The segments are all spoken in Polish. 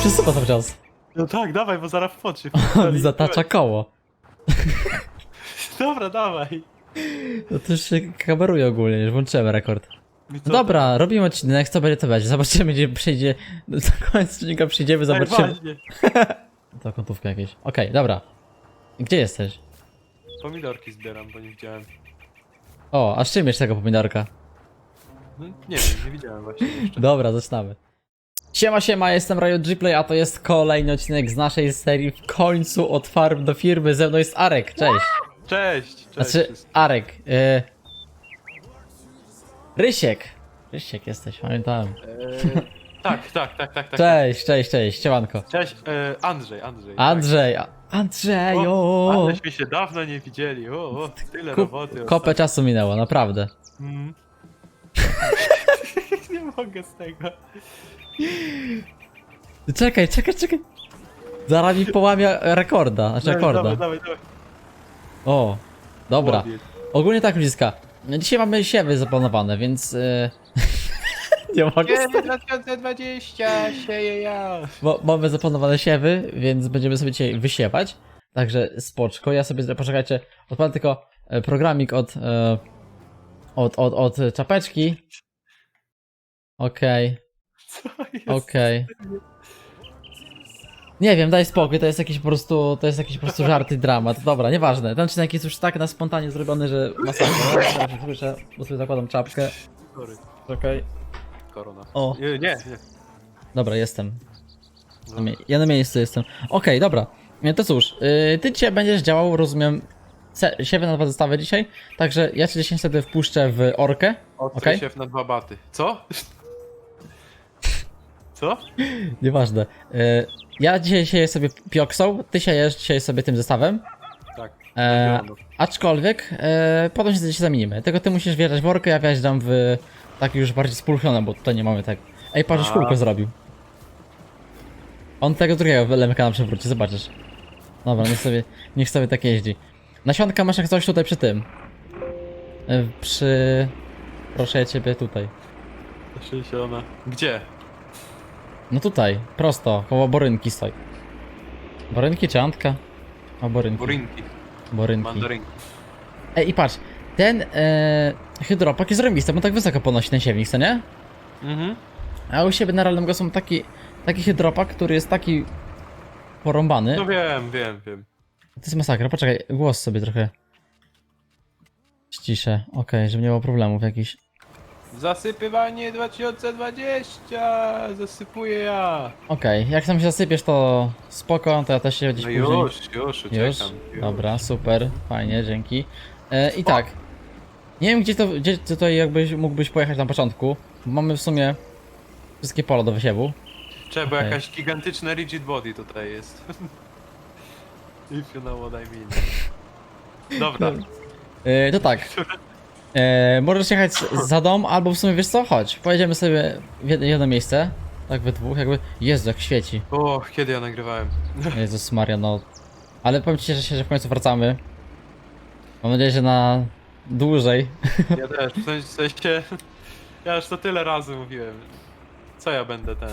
przesuwa cały czas. No tak, dawaj, bo zaraz w pod się On zatacza koło. Dobra, dawaj. No to już się kameruje ogólnie, już włączyłem rekord. I co No dobra, robimy odcinek, co będzie to będzie. Zobaczymy, gdzie przyjdzie. Do końca odcinka przyjdziemy? Tak, zobaczymy. właśnie. To kątówka jakieś. Okej, dobra. Gdzie jesteś? Pomidorki zbieram, bo nie widziałem. O, a z czym jeszcze tego pomidorka? No, nie wiem, nie widziałem właśnie jeszcze. Dobra, zaczynamy. Siema, siema, jestem Riot Gplay, a to jest kolejny odcinek z naszej serii w końcu od farm do firmy. Ze mną jest Arek, cześć. Cześć, cześć. Znaczy, wszystkim. Arek. Y... Rysiek. Rysiek jesteś, pamiętałem. Eee, tak, tak, tak, tak, tak. Cześć, cześć, cześć, siemanko. Cześć, e, Andrzej, Andrzej. Andrzej, a- Tak. Andrzeju! O, Andrzejśmy się dawno nie widzieli. O, o tyle Kup, roboty. kopę czasu minęło, naprawdę. Mm. nie mogę z tego. Czekaj, czekaj, czekaj. Zaraz mi połamia rekorda, znaczy Dawaj, rekorda. Dawaj, dawaj, dawaj. O, dobra. Ogólnie tak, ludziska. Dzisiaj mamy siewy zaplanowane, więc... Yy... nie mogę... Nie, 2020 sieje ja. Bo mamy zaplanowane siewy, więc będziemy sobie dzisiaj wysiewać. Także spoczko. Ja sobie, poczekajcie, odpalę tylko e, programik od, e, od, od, od czapeczki. Okej, Co jest? okej. Nie wiem, daj spokój, to jest jakiś po prostu, to jest jakiś po prostu żart i dramat. Dobra, nieważne. Ten odcinek jest już tak na spontanie zrobiony, że masakra. Teraz słyszę, bo sobie zakładam czapkę. Sorry, Okej. korona. O. Nie, nie. nie. Dobra, jestem. Na mie- Ja na miejscu jestem. Okej, dobra. To cóż, yy, ty dzisiaj będziesz działał, rozumiem, siewy na dwa zestawy dzisiaj, także ja cię 10 wtedy wpuszczę w orkę. Ostry Okej. siew na dwa baty. Co? Co? Nieważne. Yy, ja dzisiaj sieję sobie pioksą, ty siejesz dzisiaj sobie tym zestawem. Tak. E, aczkolwiek, e, potem się, się zamienimy. Tylko ty musisz wjeżdżać w orkę, ja wjeżdżam w tak już bardziej spulchnione, bo tutaj nie mamy tak. Ej, patrz, A. kółko zrobił. On tego drugiego lemka nam przewróci, zobaczysz. Dobra, niech sobie, niech sobie tak jeździ. Nasionka masz jak coś tutaj przy tym. E, Przy... Proszę ja ciebie tutaj. Zielona. Gdzie? No tutaj, prosto, koło borynki stoi. Borynki czy antka? O, borynki. Burinki. Borynki. Mandarynki. Ej, i patrz, ten e, hydropak jest zarąbisty, bo tak wysoko ponosi ten siewnik, co nie? Mhm. A u siebie na Go są taki, taki hydropak, który jest taki porąbany. No wiem, wiem, wiem. To jest masakra, poczekaj, głos sobie trochę ściszę, okej, żeby nie było problemów jakichś. Zasypywanie 2020! Zasypuję ja! Okej, jak tam się zasypiesz, to spoko, to ja też się gdzieś No później... już, już, uciekam. Już? Dobra, super, fajnie, dzięki. E, I tak, nie wiem gdzie to, gdzie tutaj jakbyś mógłbyś pojechać na początku. Mamy w sumie wszystkie pola do wysiewu. Bo Okej. jakaś gigantyczna rigid body tutaj jest. If you know what I mean. Dobra. E, to tak. E, możesz jechać za dom, albo w sumie wiesz co, chodź. Pojedziemy sobie w jed- jedno miejsce. Tak we dwóch, jakby. Jezu, jak świeci. O, kiedy ja nagrywałem? Jezus Maria, no. Ale powiem ci, że się że w końcu wracamy. Mam nadzieję, że na dłużej. Ja też, w sensie, w sensie ja już to tyle razy mówiłem. Co ja będę ten...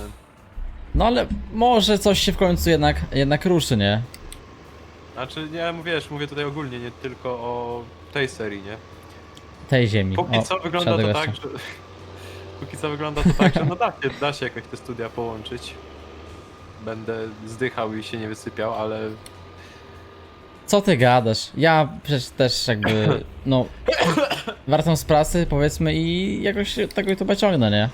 No ale może coś się w końcu jednak, jednak ruszy, nie? Znaczy, nie, wiesz, mówię tutaj ogólnie, nie tylko o tej serii, nie? Tej ziemi. Póki co wygląda to tak, że... Póki co wygląda to tak, że no da się, da się jakoś te studia połączyć. Będę zdychał i się nie wysypiał, ale Co ty gadasz? Ja przecież też jakby, no, wracam z pracy powiedzmy i jakoś tego YouTube'a ciągnę, nie?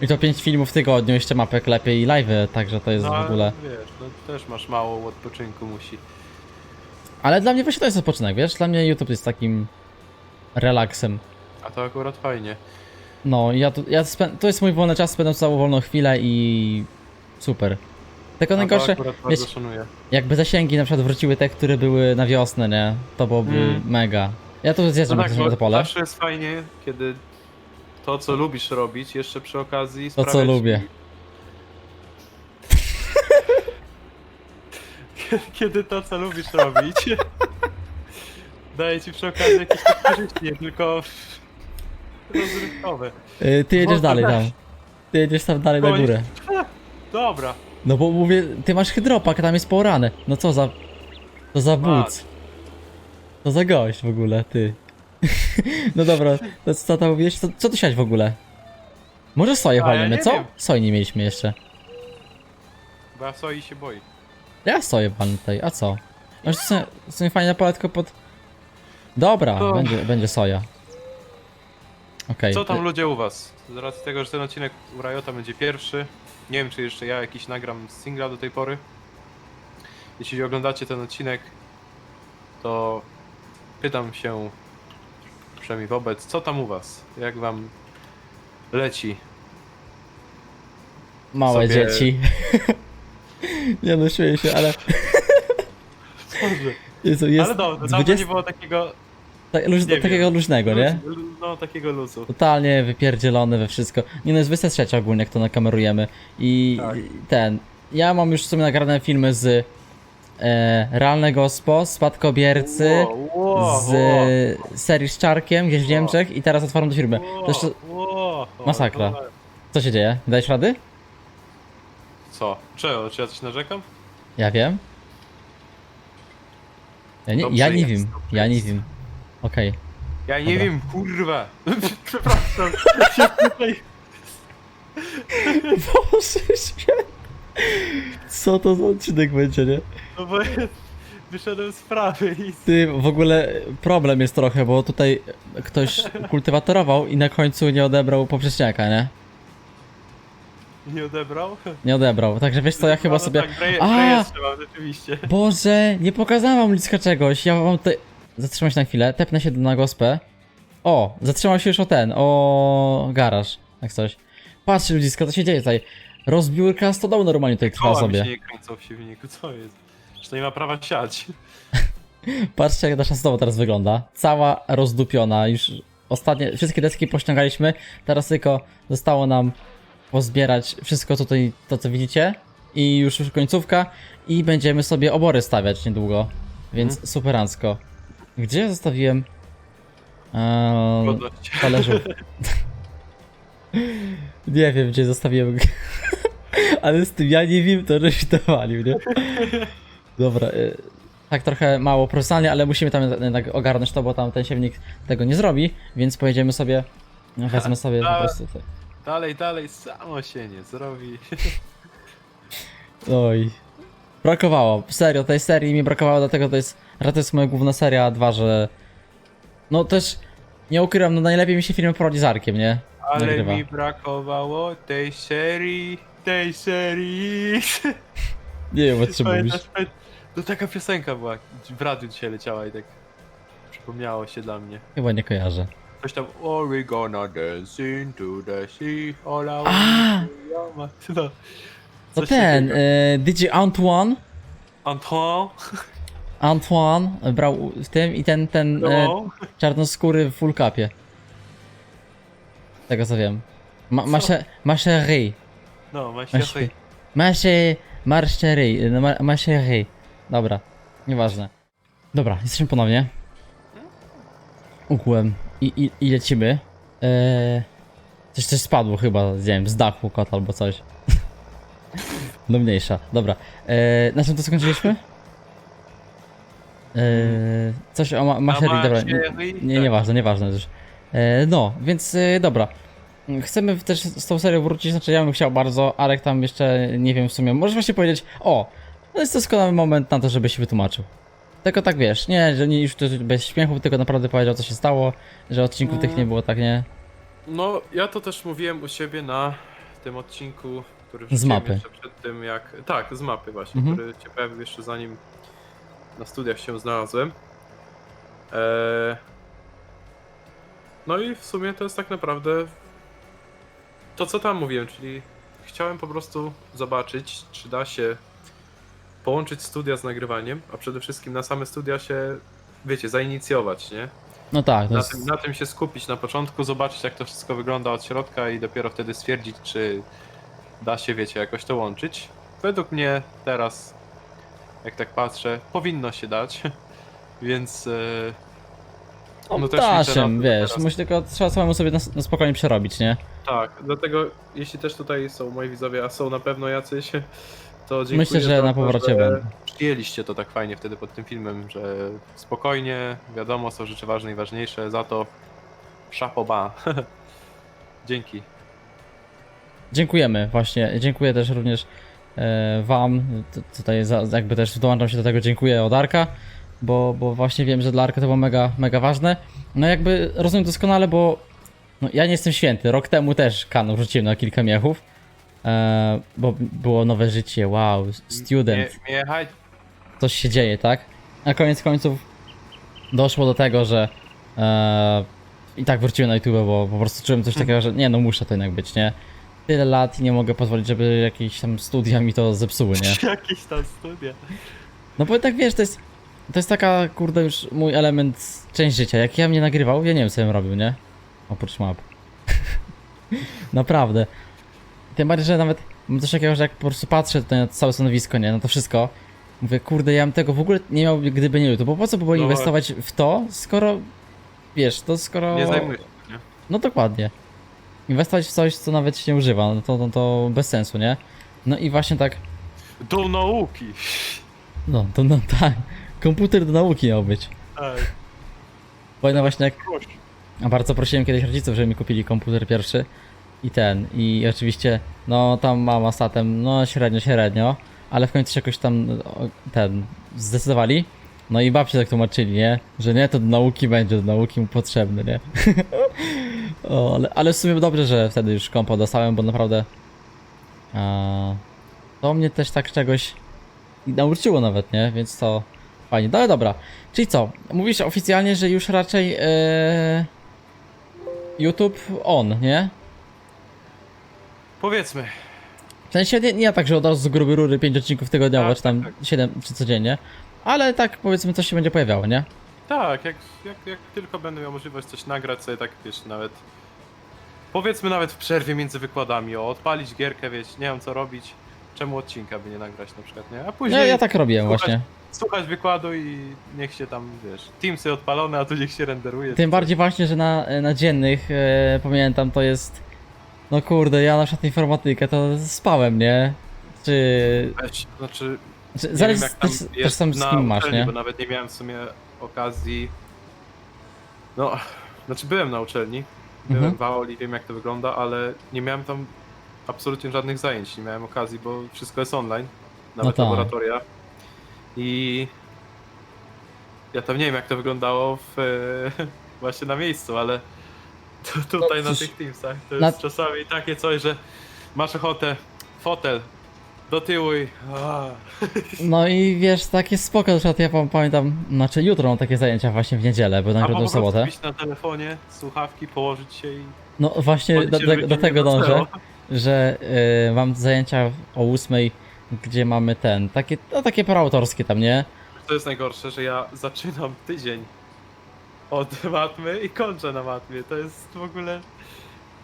I to 5 filmów w tygodniu, jeszcze mapek lepiej i live'y, także to jest no, w ale ogóle... wiesz, no też masz mało odpoczynku musi. Ale dla mnie właśnie to jest odpoczynek, wiesz? Dla mnie YouTube jest takim relaksem. A to akurat fajnie. No, ja tu, ja spę- to jest mój wolny czas, spędzam całą wolną chwilę i super. Tylko A to najgorsze, akurat bardzo szanuję. jakby zasięgi na przykład wróciły te, które były na wiosnę, nie? To byłoby Mm. mega. Ja tu No zjeżdżam tak, na bo to pole. zawsze jest fajnie, kiedy to, co lubisz robić, jeszcze przy okazji To, co sprawia ci- lubię. Kiedy to, co lubisz robić, daje ci przy okazji jakieś korzyści, nie tylko rozrywkowe. Y, ty jedziesz dalej tam. Ty jedziesz tam dalej na Koń- górę. Dobra, No bo mówię, ty masz hydropak, a tam jest poorane. No co za... To za Masz. but. To za gość w ogóle, ty. no dobra, to co tam mówiłeś? Co, co tu siać w ogóle? Może soję A, ja walniemy, nie co? wiem. Soj nie mieliśmy jeszcze. Bo ja soi się boi. Ja soję walnę tutaj, a co? To są, to są fajne pole tylko pod... Dobra, To- będzie, będzie soja. Okej. Co tam ludzie u was? Z racji tego, że ten odcinek u Riota będzie pierwszy. Nie wiem, czy jeszcze ja jakiś nagram singla do tej pory. Jeśli oglądacie ten odcinek, to pytam się przynajmniej wobec, co tam u was? Jak wam leci? Małe sobie- dzieci. nie no, śmieję się, ale... Jezu, jest Ale dobrze, dawno 20... nie było takiego... tak, luź... nie takiego wiem. luźnego, nie? Luz, no, takiego luzu. Totalnie wypierdzielony we wszystko. Nie no, jest 23 ogólnie, jak to nakamerujemy. I Tak. ten... Ja mam już w sumie nagrane filmy z e, Realnego Spo, Spadkobiercy, Wow, wow, z wow. serii z Czarkiem gdzieś w Wow. Niemczech i teraz otwarłem do firmy. Wow, To jeszcze... wow, masakra. wow. Co się dzieje? Dajesz rady? Co? Czego? Czy ja coś narzekam? Ja wiem. Ja nie, Dobrze ja nie jest, wiem, dobrze ja nie jest. wiem. Okej. Ja nie Dobra. wiem, kurwa. Przepraszam. Się tutaj... Boże święty. Co to za odcinek będzie, nie? No bo ja wyszedłem z prawy i Ty, w ogóle problem jest trochę, bo tutaj ktoś kultywatorował i na końcu nie odebrał poprzeczniaka, nie? nie odebrał. Nie odebrał, także wiesz co, ja chyba No sobie... Tak, A! mam rzeczywiście. Boże, nie pokazałam wam bliska czegoś, ja mam tutaj... Zatrzymaj się na chwilę, tepnę się na gospę. O, zatrzymał się już o ten, o garaż, jak coś. Patrzcie ludziska, co się dzieje tutaj. Rozbiórka stodoły normalnie tutaj trwa Koła mi sobie. się nie kręcą w silniku, co jest? Że to nie ma prawa siać. Patrzcie jak nasza stodowa teraz wygląda. Cała rozdupiona, już ostatnie, wszystkie deski pościągaliśmy, teraz tylko zostało nam pozbierać wszystko tutaj, to co widzicie i już już końcówka i będziemy sobie obory stawiać niedługo, więc Mhm. superancko. Gdzie ja zostawiłem eee, Godność. talerzów? nie wiem gdzie zostawiłem, ale z tym ja nie wiem, to żeś to walił, nie? Dobra, y, tak trochę mało profesjonalnie, ale musimy tam jednak ogarnąć to, bo tam ten siewnik tego nie zrobi, więc pojedziemy sobie, no, wezmę sobie po Tak. prostu... te- Dalej, dalej, samo się nie zrobi. Oj. Brakowało, serio, tej serii mi brakowało, dlatego to jest, że to jest moja główna seria, a dwa, że... No też, nie ukrywam, no najlepiej mi się filmy prowadzi z Arkiem, nie? Ale Nagrywa. mi brakowało tej serii, tej serii. Nie wiem, o czym mówisz. Pamiętasz, pamię- to taka piosenka była, w radiu dzisiaj leciała i tak przypomniało się dla mnie. Chyba nie kojarzę. Coś tam, oh we gonna dance into the sea, all A! your ma-" No. Coś ten, takiego. y, DJ Antoine, Antoine, Antoine brał w tym i ten, ten e, no. czarnoskóry w full capie. Tego co wiem. Ma, Co? się, ma chérie. No, ma Ma się się, ma się, ma chérie, no, ma, ma chérie. Dobra, nieważne. Dobra, jesteśmy ponownie. Ukłem i, i, i lecimy. Eee, coś coś spadło chyba, nie wiem, z dachu kot albo coś. No mniejsza, dobra. Eee, na czym to skończyliśmy? Eee, coś o ma, macherii, dobra. Nie, nie, tak. nieważne, nieważne już. E, no, więc e, dobra. Chcemy też z tą serią wrócić, znaczy ja bym chciał bardzo, Arek tam jeszcze nie wiem w sumie. Możesz właśnie powiedzieć, o, to jest doskonały moment na to, żeby się wytłumaczył. Tylko tak wiesz, nie, że nie już to bez śmiechu, tylko naprawdę powiedział co się stało, że odcinków tych nie było tak, nie? No, ja to też mówiłem u siebie na tym odcinku, który Z mapy. jeszcze przed tym jak... Tak, z mapy właśnie, Mhm. który się pojawił jeszcze zanim na studiach się znalazłem. Eee... No i w sumie to jest tak naprawdę to, co tam mówiłem, czyli chciałem po prostu zobaczyć, czy da się połączyć studia z nagrywaniem, a przede wszystkim na same studia się, wiecie, zainicjować, nie? No tak, Na jest... tym, na tym się skupić na początku, zobaczyć jak to wszystko wygląda od środka i dopiero wtedy stwierdzić, czy da się, wiecie, jakoś to łączyć. Według mnie teraz, jak tak patrzę, powinno się dać, więc e, No, no też da się, to, wiesz, teraz- musi tylko trzeba samemu sobie na, na spokojnie przerobić, nie? tak, dlatego jeśli też tutaj są moi widzowie, a są na pewno jacyś, To dziękuję Myślę, że na to, powrocie że będę. Przyjęliście to tak fajnie wtedy pod tym filmem, że spokojnie, wiadomo, są rzeczy ważne i ważniejsze, za to szapoba. Dzięki. Dziękujemy właśnie. Dziękuję też również e, wam. T- Tutaj za, jakby też dołączam się do tego dziękuję od Arka, bo, bo właśnie wiem, że dla Arka to było mega, mega ważne. No jakby rozumiem doskonale, bo no, ja nie jestem święty. Rok temu też kanał rzuciłem na kilka miechów. E, bo było nowe życie, wow, student. Nie, jechać. coś się dzieje, tak? A koniec końców doszło do tego, że e, i tak wróciłem na YouTube, bo po prostu czułem coś takiego, że nie no muszę to jednak być, nie? Tyle lat i nie mogę pozwolić, żeby jakieś tam studia mi to zepsuły, nie? Jakieś tam studia. No bo tak wiesz, to jest, to jest taka kurde już mój element, część życia. Jak ja mnie nagrywał, ja nie wiem co bym robił, nie? Oprócz map. Naprawdę. Tym bardziej, że nawet mam coś takiego, że jak po prostu patrzę tutaj na całe stanowisko, nie? No to wszystko. Mówię, kurde, ja bym tego w ogóle nie miał, gdyby nie YouTube. Bo po co by było No inwestować w to, skoro, wiesz, to skoro... Nie zajmuję się, nie? No dokładnie. Inwestować w coś, co nawet się nie używa, no to, no to bez sensu, nie? No i właśnie tak, Do nauki. no to no tak, komputer do nauki miał być. Tak, Pamiętam właśnie jak. A bardzo prosiłem kiedyś rodziców, żeby mi kupili komputer pierwszy i ten. I oczywiście, no tam mama z tatem, no średnio, średnio, ale w końcu się jakoś tam o, ten zdecydowali. No i babcie tak tłumaczyli, nie? Że nie, to do nauki będzie, do nauki mu potrzebny, nie? o, ale, ale w sumie dobrze, że wtedy już kompa dostałem, bo naprawdę a, to mnie też tak czegoś nauczyło nawet, nie? Więc to fajnie. No ale dobra, czyli co? Mówisz oficjalnie, że już raczej e, YouTube on, nie? Powiedzmy. W sensie nie, nie tak, że od razu z gruby rury 5 odcinków tygodniowo, Tak, czy tam tak, 7 czy codziennie, ale tak powiedzmy coś się będzie pojawiało, nie? Tak, jak, jak, jak tylko będę miał możliwość coś nagrać sobie tak, wiesz, nawet... Powiedzmy nawet w przerwie między wykładami, o, odpalić gierkę, wiesz, nie wiem co robić. Czemu odcinka by nie nagrać na przykład, nie? A później... Ja, ja tak robiłem słuchać- właśnie. słuchać wykładu i niech się tam, wiesz, Teamsy odpalone, a tu niech się renderuje. Tym bardziej właśnie, że na, na dziennych, e, pamiętam, to jest... No kurde, ja na przykład informatykę to spałem, nie? Czy... Weź, znaczy, czy nie zależy wiem, jak tam też, też sam z na kim masz, uczelni, nie? Bo nawet nie miałem w sumie okazji... No, znaczy byłem na uczelni, byłem Mhm. w Aoli, wiem jak to wygląda, ale nie miałem tam absolutnie żadnych zajęć, nie miałem okazji, bo wszystko jest online, nawet tak. laboratoria. I ja tam nie wiem jak to wyglądało w, e, właśnie na miejscu, ale tu, tutaj No, na tych Teamsach to na- jest czasami takie coś, że masz ochotę, fotel, do tyłu i... a. No i wiesz, takie spoko, na przykład ja pam- pamiętam, znaczy jutro mam takie zajęcia właśnie w niedzielę, bo nagrodę po w sobotę. być na telefonie, słuchawki, położyć się i... No właśnie do, się, do, do tego dążę, że y, mam zajęcia o ósmej, gdzie mamy ten, takie, no takie proautorskie tam, nie? To jest najgorsze, że ja zaczynam tydzień od matmy i kończę na matmie. To jest w ogóle...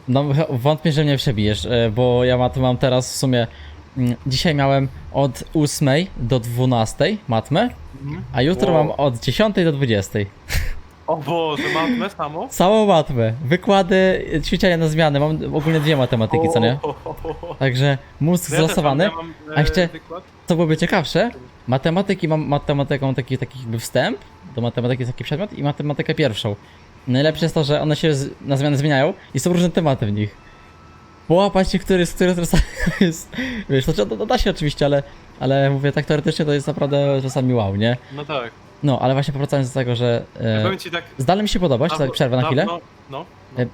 No wątpię, że mnie przebijesz, y, bo ja mat mam teraz w sumie, dzisiaj miałem od ósmej do dwunastej matmę, a jutro Wow. mam od 10 do 20. O Boże, matmę samo? Całą matmę, wykłady, ćwiczenia na zmianę, mam ogólnie dwie matematyki, co nie? O. Także mózg No ja też zlosowany. mam- ja mam, a jeszcze- Wykład. Co byłoby ciekawsze, matematyki mam matematyką taki, taki jakby wstęp, do matematyki jest taki przedmiot i matematykę pierwszą. Najlepsze jest to, że one się z, na zmianę zmieniają i są różne tematy w nich. Połapać się, który z których czasami jest, wiesz, to, to, to da się oczywiście, ale, ale mówię tak teoretycznie to jest naprawdę czasami wow, nie? No tak. No, ale właśnie powracając do tego, że e, Powiem ci tak... mi się podobać, tak dawno- przerwę na chwilę, No, no.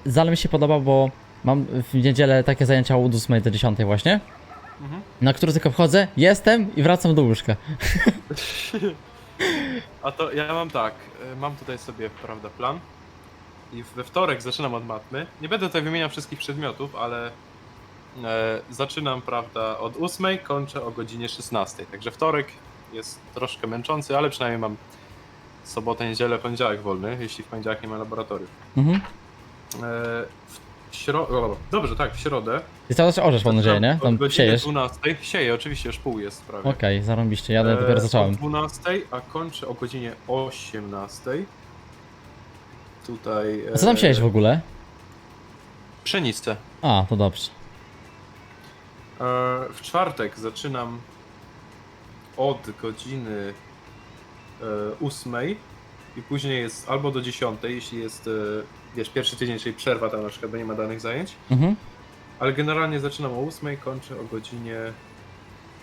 zdalnie mi się podoba, bo mam w niedzielę takie zajęcia od 8 do 10 właśnie, Mhm. na które tylko wchodzę, jestem i wracam do łóżka. A to ja mam tak, e, mam tutaj sobie, prawda, plan i we wtorek zaczynam od matmy. Nie będę tutaj wymieniał wszystkich przedmiotów, ale e, zaczynam, prawda, od 8, kończę o godzinie 16. Także wtorek jest troszkę męczący, ale przynajmniej mam sobotę, niedzielę, poniedziałek wolny, jeśli w poniedziałek nie ma laboratorium. Mhm. E, w środę, dobrze, tak, w środę. I cały czas orzesz, mam nadzieję, nie? Od Tam godziny siejesz. 12. Sieję, oczywiście, już pół jest prawie. Okej, zarąbiście, jadę, dopiero E, zacząłem. O 12, a kończę o godzinie 18. Tutaj. A co tam e, siejesz w ogóle? Pszenicę. A, to dobrze. E, w czwartek zaczynam od godziny e, 8 i później jest albo do 10, jeśli jest, e, wiesz, pierwszy tydzień, czyli przerwa tam na przykład, bo nie ma danych zajęć. Mhm. Ale generalnie zaczynam o 8, kończę o godzinie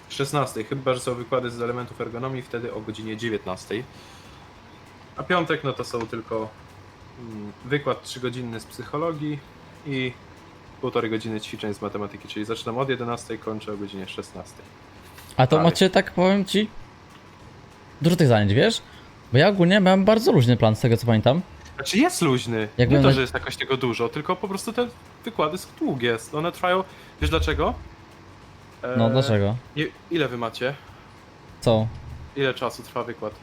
16, chyba że są wykłady z elementów ergonomii, wtedy o godzinie 19. A piątek no to są tylko wykład 3-godzinny z psychologii i półtorej godziny ćwiczeń z matematyki, czyli zaczynam od 11, kończę o godzinie 16. A to macie, tak powiem ci, dużo tych zajęć, wiesz? Bo ja ogólnie miałem bardzo luźny plan, z tego co pamiętam. Znaczy jest luźny, Jakby nie to, że jest jakoś tego dużo, tylko po prostu te wykłady są długie, one trwają, wiesz dlaczego? E, No, dlaczego? i- Ile wy macie? Co? Ile czasu trwa wykład?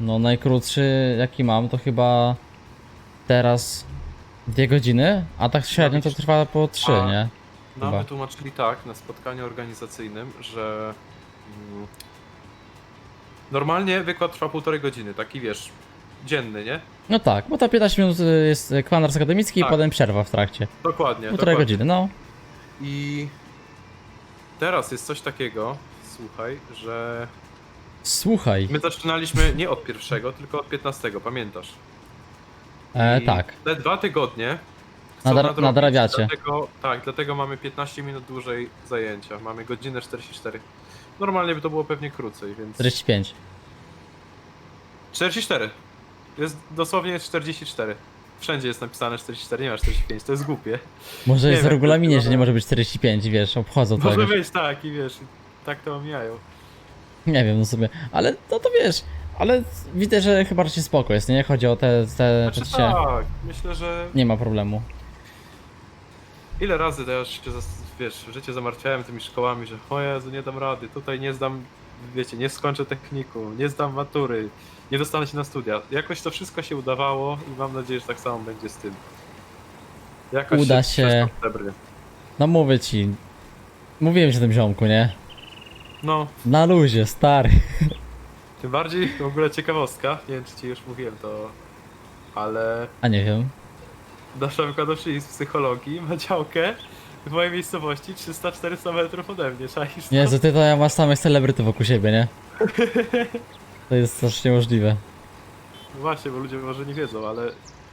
No najkrótszy jaki mam to chyba teraz dwie godziny, a tak średnio to trwa po trzy, A. nie? Nam Chyba. wytłumaczyli tak na spotkaniu organizacyjnym, że mm, normalnie wykład trwa półtorej godziny, taki wiesz, dzienny, nie? No tak, bo to 15 minut y, jest kwadrans akademicki i Tak. potem przerwa w trakcie. Dokładnie. Półtorej dokładnie. godziny, no. I teraz jest coś takiego, słuchaj, że Słuchaj. my zaczynaliśmy nie od pierwszego, tylko od 15, pamiętasz? E, I tak. Te dwa tygodnie. chcą Nadar- nadrobić, nadrabiacie. Dlatego, tak, dlatego mamy 15 minut dłużej zajęcia. Mamy godzinę 44. Normalnie by to było pewnie krócej, więc. 45. 44. Jest dosłownie 44. Wszędzie jest napisane 44, nie ma 45, to jest głupie. Może Nie jest w wiem, regulaminie, że nie może być 45, wiesz, obchodzą to Może jakoś. być tak i wiesz, tak to omijają. Nie wiem, no sobie. Ale no to wiesz, ale widzę, że chyba raczej spoko jest, nie? Chodzi o te, te, te Znaczy się... tak, myślę, że Nie ma problemu. ile razy też się, zas- wiesz, w życiu zamartwiałem tymi szkołami, że o Jezu, nie dam rady, tutaj nie zdam, wiecie, nie skończę techniku, nie zdam matury, nie dostanę się na studia. Jakoś to wszystko się udawało i mam nadzieję, że tak samo będzie z tym. Jakoś Uda się. przebrnie. No mówię ci. Mówiłem ci o tym ziomku, nie? No, Na luzie, stary. tym bardziej w ogóle ciekawostka, nie wiem czy ci już mówiłem to, ale A nie wiem. nasza wykładowczyni z psychologii ma działkę w mojej miejscowości 300-400 metrów ode mnie, czaisz to? Jezu, ty to ja masz samych celebrytów wokół siebie, nie? To jest strasznie możliwe. No Właśnie, bo ludzie może nie wiedzą, ale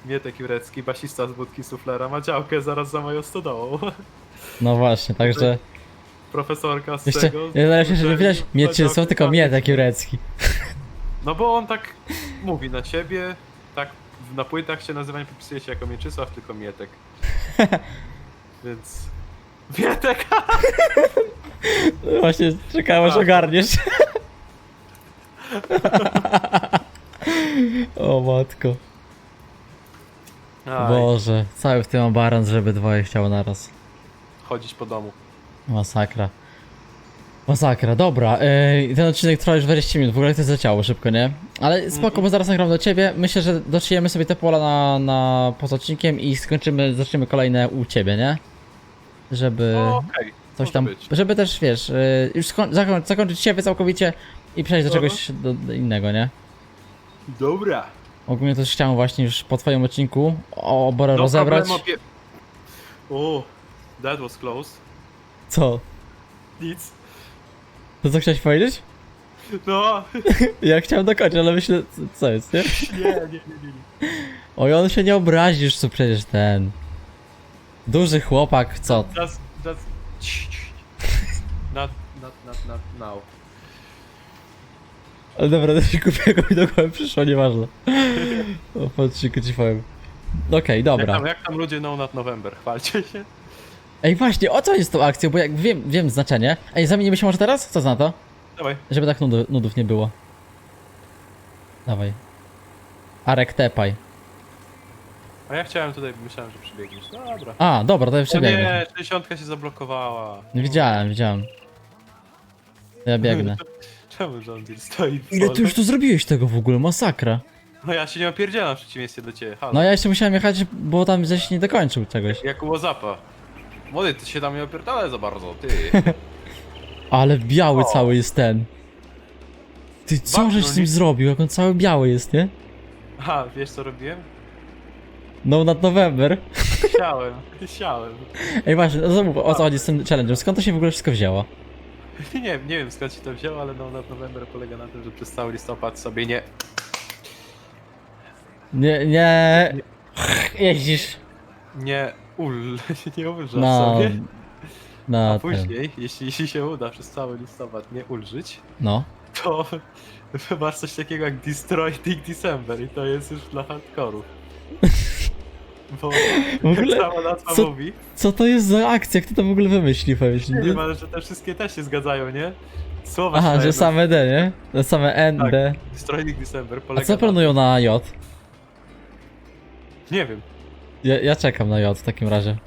Mietek Jurecki, basista z Budki Suflera, ma działkę zaraz za moją stodołą. No właśnie, także... Profesorka z Jeszcze, tego... ja się, że uczelni widać, miecie są tylko tam. Mietek Jurecki. No bo on tak mówi na ciebie, tak na płytach się nazywa, nie podpisuje się jako Mieczysław, tylko Mietek. Więc... Mietek! Właśnie czekałem aż Tak. ogarniesz. o matko. Aj, Boże, cały w tym abarans, żeby dwoje chciało naraz. chodzić po domu. Masakra. Masakra, dobra. Yy, ten odcinek trwa już 20 minut, w ogóle to zleciało szybko, nie? Ale spoko, bo zaraz nagram do ciebie. Myślę, że doczyjemy sobie te pola na, na poza odcinkiem i skończymy, zaczniemy kolejne u ciebie, nie? Żeby No, Okej, coś może tam, być. żeby też, wiesz, yy, już skoń, zakoń, zakończyć siebie całkowicie i przejść do czegoś do, do innego, nie? Dobra. Ogólnie też chciałem właśnie już po twoim odcinku oborę No, rozebrać. problem opie- O, that was close. Co? Nic. To co chciałeś powiedzieć? No, Ja chciałem dokończyć, ale myślę, co- co jest, nie? nie, nie, nie, nie. nie. Oj, on się nie obrazi już, co przecież ten... Duży chłopak, co? Just, just... Not, not, not, not now. Ale dobra, to się kupiego mi do głowy przyszło, nieważne. O, odcinku ci powiem. Okej, Jak dobra. tam, jak tam ludzie No Not November, chwalcie się. Ej, właśnie, o co jest tą akcją, bo jak wiem, wiem znaczenie. Ej, zamienimy się może teraz? Co za to? Dawaj. Żeby tak nudu, nudów nie było. Dawaj. Arek, tepaj. A ja chciałem tutaj, myślałem, że przybiegniesz. No dobra. A, dobra, to ja O przebiegnę. nie, 60 się zablokowała. Widziałem, widziałem. Ja biegnę. Czemu Deere stoi w Ile ty już tu zrobiłeś tego w ogóle? Masakra. No ja się nie opierdzielam w przeciwieństwie do ciebie, halo. No ja jeszcze musiałem jechać, bo tam żeś nie dokończył czegoś. Jak u Łozapa. Młody, ty się tam nie opierdalaj za bardzo, ty. Ale biały O. cały jest ten. Ty, co Bardzo żeś z nim zrobił? Jak on cały biały jest, nie? Aha, wiesz co robiłem? No nad November. Siałem, siałem. Ej właśnie, no zamów, o co chodzi z tym challenge'em? Skąd to się w ogóle wszystko wzięło? Nie, nie wiem skąd się to wzięło, ale no nad November polega na tym, że przez cały listopad sobie nie... Nie, nie. Jeździsz. Nie ul... nie ulżasz No. sobie. Na A ten. później, jeśli, jeśli się uda przez cały listopad nie ulżyć, No. to masz coś takiego jak Destroy Dick December i to jest już dla hardkorów. Bo W ogóle, jak sama nazwa co- mówi, co to jest za akcja? Kto to w ogóle wymyślił, powiedz mi? nie ale że te wszystkie też się zgadzają, nie? Słowa się Aha, na że same D, nie? To same N, Tak. D. Destroy Dick December A polega co na... planują na J? Nie wiem. Ja, ja czekam na J w takim razie.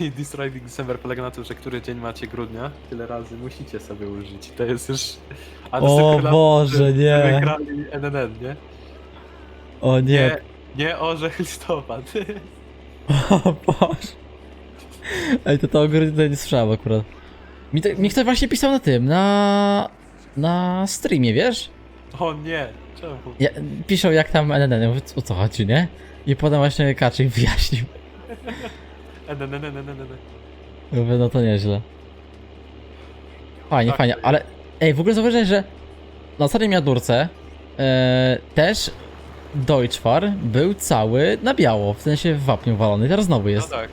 I Dick December polega na tym, że który dzień macie grudnia, tyle razy musicie sobie użyć. To jest już... A O Boże, że nie. Wygrali NNN, nie? O nie. Nie, nie orzech listopad. O Boże. Ej, to to ogólnie nie słyszałem akurat. Mi, to, mi ktoś właśnie pisał na tym, na... Na streamie, wiesz? O nie, czemu? Ja, piszą jak tam NNN, ja mówię, o co chodzi, nie? I potem właśnie Kaczyk wyjaśnił. NNN. Mówię, no to nieźle. Fajnie, Tak. fajnie, ale... Ej, w ogóle zauważyłeś, że na ostatniej miadurce e, też Deutschfar był cały na biało, w sensie w wapniu walony, teraz znowu No jest. tak.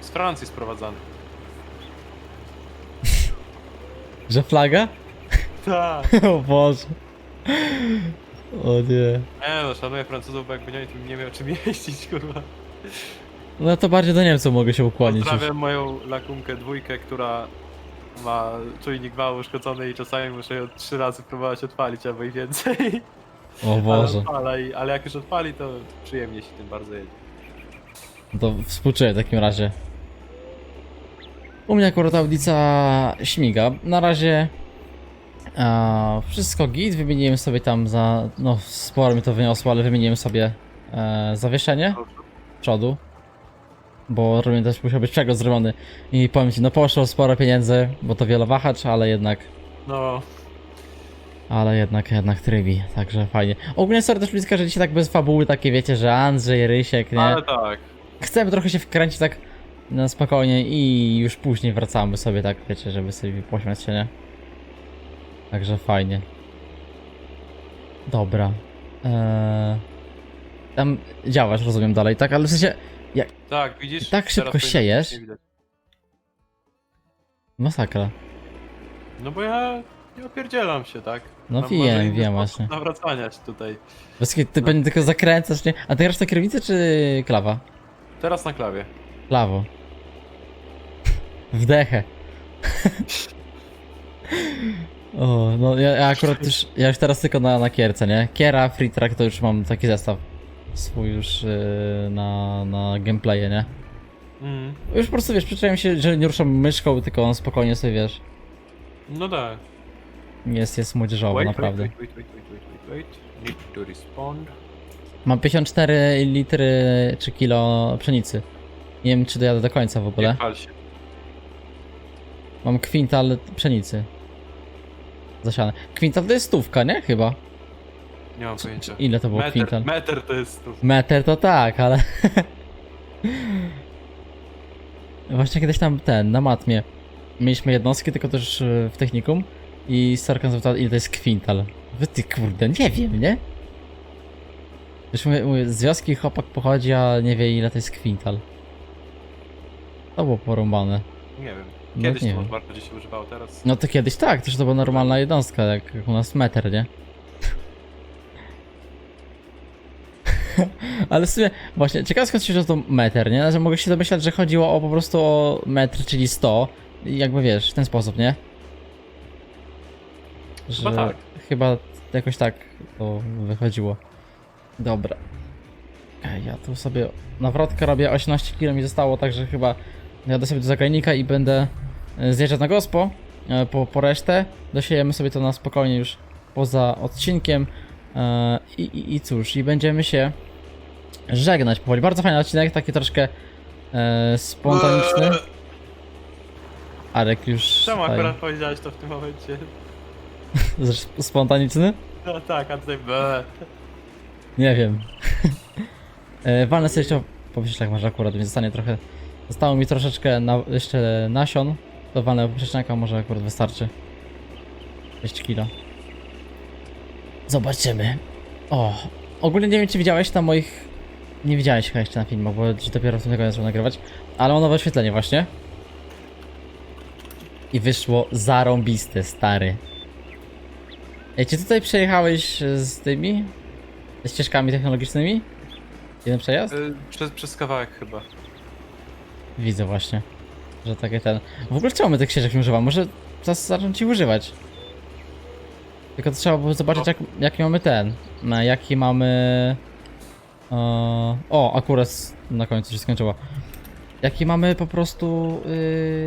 Z Francji sprowadzany. Że flaga? Tak. O Boże. O nie. Nie no, szanuję Francuzów, bo jakby nie, nie miał czym jeździć, kurwa. No to bardziej do Niemców mogę się ukłonić już. Pozdrawiam moją lakunkę dwójkę, która ma czujnik wału uszkodzony i czasami muszę ją trzy razy próbować odpalić, albo i więcej. O Ale, Boże. odpala i, ale jak już odpali, to przyjemnie się tym bardzo jedzie. No to współczuję w takim razie. U mnie akurat audica śmiga. Na razie e, wszystko git. Wymieniłem sobie tam za... No sporo mi to wyniosło, ale wymieniłem sobie e, zawieszenie przodu. Bo robię też musiał być przegląd zrobiony. I powiem ci, no poszło sporo pieniędzy, bo to wielowahacz, ale jednak... No, Ale jednak, jednak trybi, także fajnie. Ogólnie sorry też bliska, że dzisiaj tak bez fabuły takie wiecie, że Andrzej, Rysiek, nie? ale tak. Chcemy trochę się wkręcić tak na spokojnie i już później wracamy sobie tak, wiecie, żeby sobie pośmiać się, nie? Także fajnie. Dobra. Eee... Tam działasz, rozumiem dalej, tak? Ale w sensie, Tak, widzisz? Tak szybko siejesz? być nie widać. masakra. No bo ja nie opierdzielam się, tak? No Mam- wiem, wiem właśnie. Nawracania się tutaj. Bez ty pewnie tylko zakręcasz, nie? A ty grasz na kierownicę czy klawa? Teraz na klawie. Klawo. Wdechę. o, no ja, ja akurat już, ja już teraz tylko na, na kierce, nie? Kiera, free track to już mam taki zestaw swój już yy, na, na gameplaye, nie? Mm. Już po prostu wiesz, przyczaiłem się, że nie ruszam myszką, tylko on spokojnie sobie wiesz. No tak. Jest, jest młodzieżowo, naprawdę. Wait, wait, wait, wait, wait, wait, wait. Need to respond. Mam 54 litry czy kilo pszenicy. Nie wiem, czy dojadę do końca w Nie ogóle. pal się. Mam kwintal pszenicy. Zasiane. Kwintal to jest stówka, nie? Chyba. Nie mam pojęcia. Ile to było Meter, kwintal? meter to jest tu. Meter to tak, ale... Właśnie kiedyś tam ten, na matmie mieliśmy jednostki, tylko też e, w technikum i Starkan zapytał, ile to jest kwintal. Wy ty kurde, nie wiem, nie? Już mówię, mówię, z wioski chłopak pochodzi, a nie wie ile to jest kwintal. To było porąbane. Nie wiem. No, Kiedyś nie to wiem. może bardziej się używało, teraz. No to kiedyś tak, też to była normalna jednostka, jak u nas meter, nie? Ale w sumie, właśnie, ciekawe skąd się wziął to meter, nie? Znaczy, mogę się domyślać, że chodziło o po prostu o metr, czyli 100. I jakby wiesz, w ten sposób, nie? Że Chyba tak. Chyba jakoś tak to wychodziło. Dobra. Ej, Ja tu sobie nawrotkę robię, 18 km mi zostało, także chyba jadę sobie do zagajnika i będę e, zjeżdżać na gospo e, po, po resztę. Dosiejemy sobie to na spokojnie już poza odcinkiem. E, I, i, I cóż, i będziemy się żegnać powoli. Bardzo fajny odcinek, taki troszkę e, spontaniczny. Eee, Arek już. Czemu tutaj- akurat powiedziałeś to w tym momencie? Zresztą Spontaniczny? No tak, a tutaj ble. Nie wiem. e, walnę sobie jeszcze po wyślach masz akurat, więc zostanie trochę. Zostało mi troszeczkę na, jeszcze nasion Do walnego poprzeczniaka może akurat wystarczy. 6 kilo. Zobaczymy. O, ogólnie nie wiem czy widziałeś na moich... Nie widziałeś chyba jeszcze na filmach, bo dopiero w tym tygodniu zacząłem nagrywać. Ale mam nowe oświetlenie właśnie. I wyszło zarąbiste, stary. Ej, czy tutaj przejechałeś e, z tymi? Ze ścieżkami technologicznymi? Jeden przejazd? Y, przez, przez kawałek chyba. Widzę właśnie, że takie ten... W ogóle czemu my tych ścieżek nie używamy? Może czas zacząć ich używać. Tylko to trzeba było zobaczyć jak, jaki mamy ten, na jaki mamy... e, o, akurat na końcu się skończyło. Jaki mamy po prostu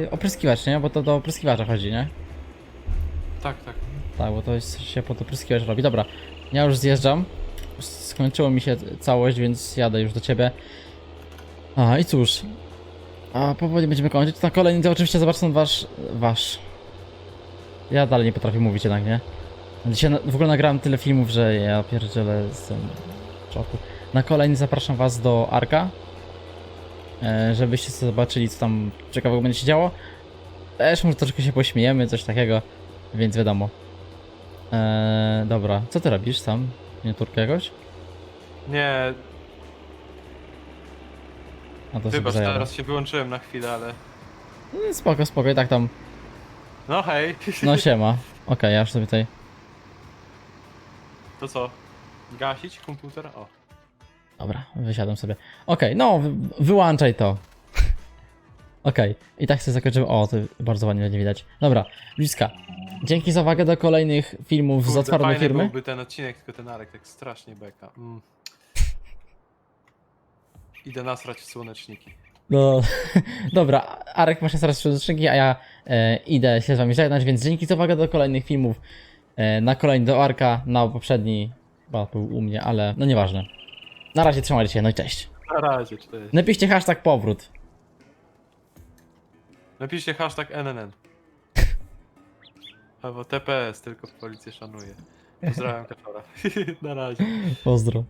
yy, opryskiwacz, nie? Bo to do opryskiwacza chodzi, nie? Tak, tak. Tak, bo to jest, się pod opryskiwacz robi. Dobra, ja już zjeżdżam. Skończyło mi się całość, więc jadę już do ciebie. A i cóż. A powoli będziemy kończyć. Na kolejny to oczywiście zobaczę wasz. wasz. Ja dalej nie potrafię mówić jednak, nie? Dzisiaj w ogóle nagrałem tyle filmów, że ja pierdzielę jestem w szoku. Na kolejny zapraszam was do Arka. E, żebyście zobaczyli, co tam ciekawego będzie się działo. Też może troszkę się pośmiejemy, coś takiego. Więc wiadomo. Eee, dobra, co ty robisz sam? Miniaturkę jakoś? Nie, A to sobie wybacz, zajadę. teraz się wyłączyłem na chwilę, ale... Mm, Spoko, spoko, i tak tam. No hej, No siema. Okej, ja już sobie tutaj. to co? Gasić komputer? O. Dobra, wysiadam sobie. Okej, no, wy, wyłączaj to. Okej, i tak sobie zakończymy. O, to bardzo ładnie będzie widać. Dobra, Bliska. Dzięki za uwagę do kolejnych filmów z Kurde, otwartej fajny firmy. byłby ten odcinek, tylko ten Arek tak strasznie beka. Mm. Idę nasrać w słoneczniki. No, dobra, Arek masz teraz przewodnicząki, a ja e, idę się z wami żegnać, więc dzięki za uwagę do kolejnych filmów. E, na kolejny do Arka, na poprzedni chyba był u mnie, ale no nieważne. Na razie trzymajcie się, no i cześć. Na razie, cześć. Napiszcie hashtag powrót. Napiszcie hashtag NNN. Albo TPS, tylko policję szanuje. Pozdrawiam kaczora. Na razie. Pozdro.